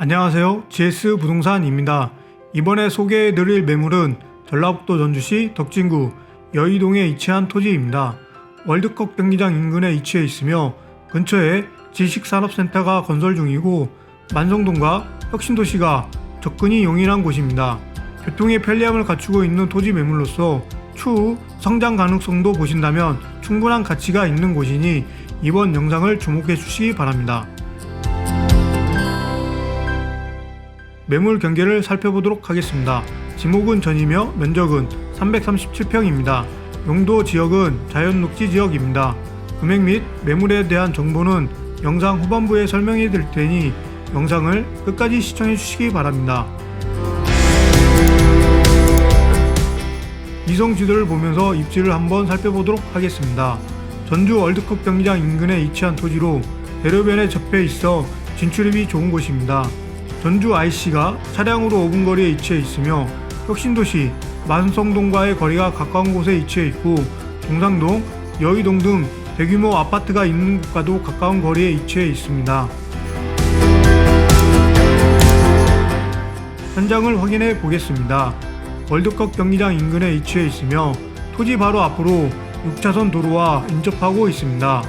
안녕하세요. GS 부동산입니다. 이번에 소개해 드릴 매물은 전라북도 전주시 덕진구 여의동에 위치한 토지입니다. 월드컵 경기장 인근에 위치해 있으며 근처에 지식산업센터가 건설 중이고 만성동과 혁신도시가 접근이 용이한 곳입니다. 교통의 편리함을 갖추고 있는 토지 매물로서 추후 성장 가능성도 보신다면 충분한 가치가 있는 곳이니 이번 영상을 주목해 주시기 바랍니다. 매물 경계를 살펴보도록 하겠습니다. 지목은 전이며 면적은 337평입니다. 용도 지역은 자연 녹지 지역입니다. 금액 및 매물에 대한 정보는 영상 후반부에 설명해 드릴 테니 영상을 끝까지 시청해 주시기 바랍니다. 이성 지도를 보면서 입지를 한번 살펴보도록 하겠습니다. 전주 월드컵 경기장 인근에 위치한 토지로 대로변에 접해 있어 진출입이 좋은 곳입니다. 전주 IC가 차량으로 5분 거리에 위치해 있으며 혁신도시 만성동과의 거리가 가까운 곳에 위치해 있고 동상동, 여의동 등 대규모 아파트가 있는 곳과도 가까운 거리에 위치해 있습니다. 현장을 확인해 보겠습니다. 월드컵 경기장 인근에 위치해 있으며 토지 바로 앞으로 6차선 도로와 인접하고 있습니다.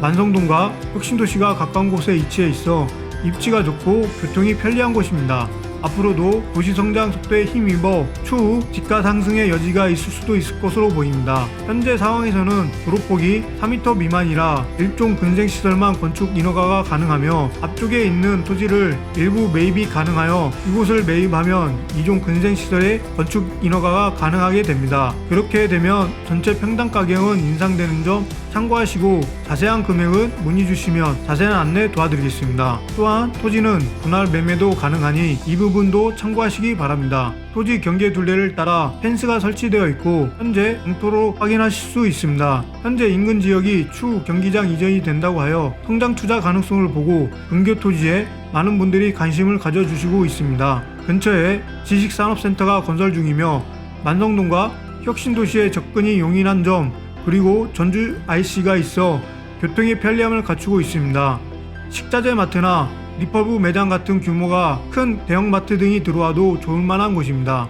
만성동과 혁신도시가 가까운 곳에 위치해 있어 입지가 좋고 교통이 편리한 곳입니다. 앞으로도 도시 성장 속도에 힘입어 추후 집가 상승의 여지가 있을 수도 있을 것으로 보입니다. 현재 상황에서는 도로폭이 4m 미만이라 일종 근생시설만 건축 인허가가 가능하며 앞쪽에 있는 토지를 일부 매입이 가능하여 이곳을 매입하면 이종 근생시설의 건축 인허가가 가능하게 됩니다. 그렇게 되면 전체 평당 가격은 인상되는 점 참고하시고 자세한 금액은 문의 주시면 자세한 안내 도와드리겠습니다. 또한 토지는 분할 매매도 가능하니 이 부분 도 참고하시기 바랍니다. 토지 경계 둘레를 따라 펜스가 설치되어 있고 현재 공토로 확인하실 수 있습니다. 현재 인근 지역이 추후 경기장 이전이 된다고 하여 성장 투자 가능성을 보고 근교 토지에 많은 분들이 관심을 가져주시고 있습니다. 근처에 지식산업센터가 건설 중이며 만성동과 혁신도시의 접근이 용이한 점 그리고 전주 IC가 있어 교통의 편리함을 갖추고 있습니다. 식자재 마트나 리퍼브 매장 같은 규모가 큰 대형마트 등이 들어와도 좋을 만한 곳입니다.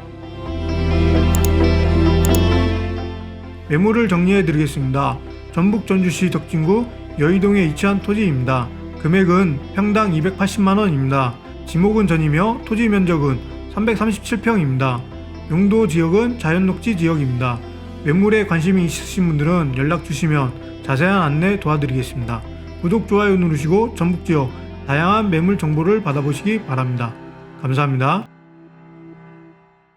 매물을 정리해 드리겠습니다. 전북 전주시 덕진구 여의동에 위치한 토지입니다. 금액은 평당 280만 원입니다. 지목은 전이며 토지 면적은 337평입니다. 용도 지역은 자연녹지 지역입니다. 매물에 관심이 있으신 분들은 연락 주시면 자세한 안내 도와드리겠습니다. 구독, 좋아요 누르시고 전북 지역 다양한 매물 정보를 받아보시기 바랍니다. 감사합니다.